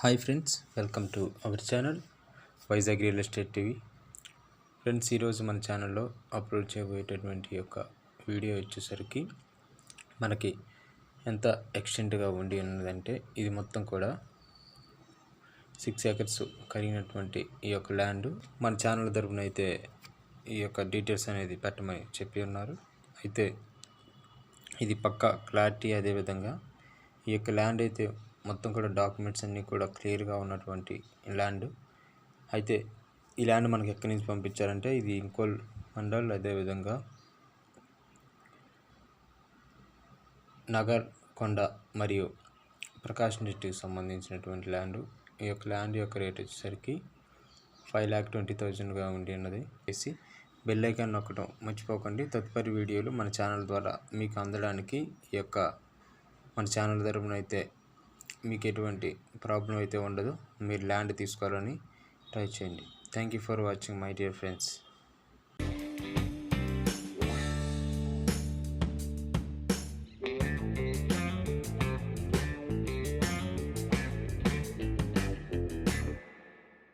Hi friends welcome to our channel Vizag real estate TV. Friends ఈరోజు మన ఛానల్లో upload చేయబోయేటటువంటి యొక్క వీడియో వచ్చేసరికి మనకి ఎంత ఎక్స్టెంట్గా ఉండి ఉన్నదంటే ఇది మొత్తం కూడా సిక్స్ ఏకర్స్ కలిగినటువంటి ఈ యొక్క ల్యాండ్. మన ఛానల్ తరఫున అయితే ఈ యొక్క డీటెయిల్స్ అనేది పెట్టమని చెప్పి ఉన్నారు. అయితే ఇది పక్కా క్లారిటీ అదేవిధంగా ఈ యొక్క ల్యాండ్ అయితే మొత్తం కూడా డాక్యుమెంట్స్ అన్నీ కూడా క్లియర్గా ఉన్నటువంటి ల్యాండ్ అయితే ఈ ల్యాండ్ మనకి ఎక్కడి నుంచి పంపించారంటే ఇది ఇంకోల్ మండల్ అదేవిధంగా నగర్ కొండ మరియు ప్రకాశం డిస్టిక్ సంబంధించినటువంటి ల్యాండ్ ఈ యొక్క ల్యాండ్ యొక్క రేట్ వచ్చేసరికి ఫైవ్ ల్యాక్ ట్వంటీ థౌజండ్గా ఉండి ఉన్నది. వేసి బెల్ ఐకాన్ నొక్కడం మర్చిపోకండి. తదుపరి వీడియోలు మన ఛానల్ ద్వారా మీకు అందడానికి ఈ యొక్క మన ఛానల్ తరపున అయితే మీకు ఎటువంటి ప్రాబ్లం అయితే ఉండదు మీరు ల్యాండ్ తీసుకోవాలని ట్రై చేయండి. Thank you for watching my dear friends